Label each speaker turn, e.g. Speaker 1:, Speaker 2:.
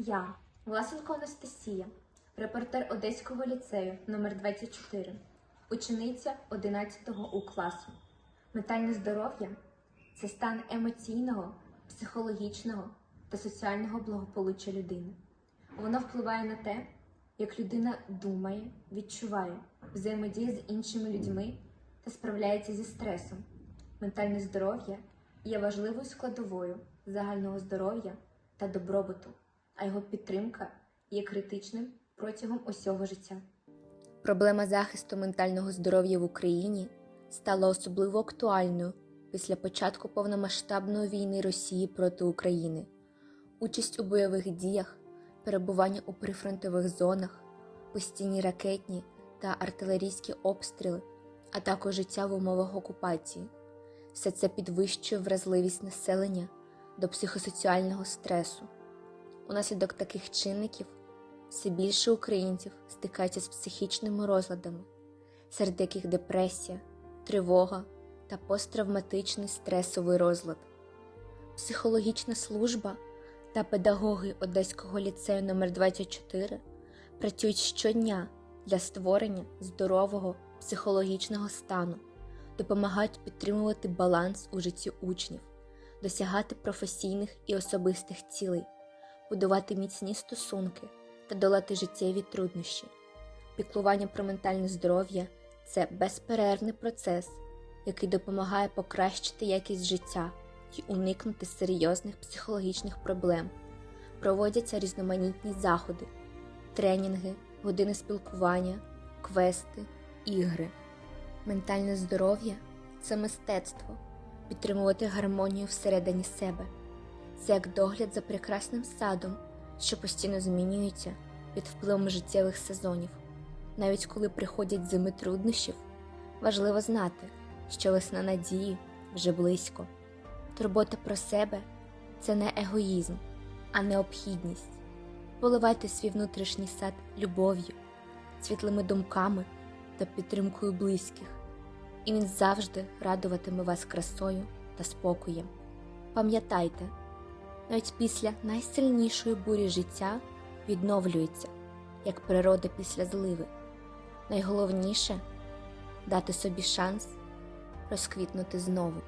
Speaker 1: Я, Власенко Анастасія, репортер Одеського ліцею номер 24 учениця 11 У класу. Ментальне здоров'я це стан емоційного, психологічного та соціального благополуччя людини. Воно впливає на те, як людина думає, відчуває, взаємодіє з іншими людьми та справляється зі стресом. Ментальне здоров'я є важливою складовою загального здоров'я та добробуту, а його підтримка є критичним протягом усього життя.
Speaker 2: Проблема захисту ментального здоров'я в Україні стала особливо актуальною після початку повномасштабної війни Росії проти України. Участь у бойових діях, перебування у прифронтових зонах, постійні ракетні та артилерійські обстріли, а також життя в умовах окупації. Все це підвищує вразливість населення до психосоціального стресу. Унаслідок таких чинників все більше українців стикаються з психічними розладами, серед яких депресія, тривога та посттравматичний стресовий розлад. Психологічна служба та педагоги Одеського ліцею номер 24 працюють щодня для створення здорового психологічного стану, допомагають підтримувати баланс у житті учнів, досягати професійних і особистих цілей, будувати міцні стосунки та долати життєві труднощі. Піклування про ментальне здоров'я це безперервний процес, який допомагає покращити якість життя і уникнути серйозних психологічних проблем. Проводяться різноманітні заходи, тренінги, години спілкування, квести, ігри. Ментальне здоров'я це мистецтво, підтримувати гармонію всередині себе. Це як догляд за прекрасним садом, що постійно змінюється під впливом життєвих сезонів. Навіть коли приходять зими труднощів, важливо знати, що весна надії вже близько. Турбота про себе це не егоїзм, а необхідність. Поливайте свій внутрішній сад любов'ю, світлими думками та підтримкою близьких, і він завжди радуватиме вас красою та спокоєм. Пам'ятайте, навіть після найсильнішої бурі життя відновлюється, як природа після зливи. Найголовніше дати собі шанс розквітнути знову.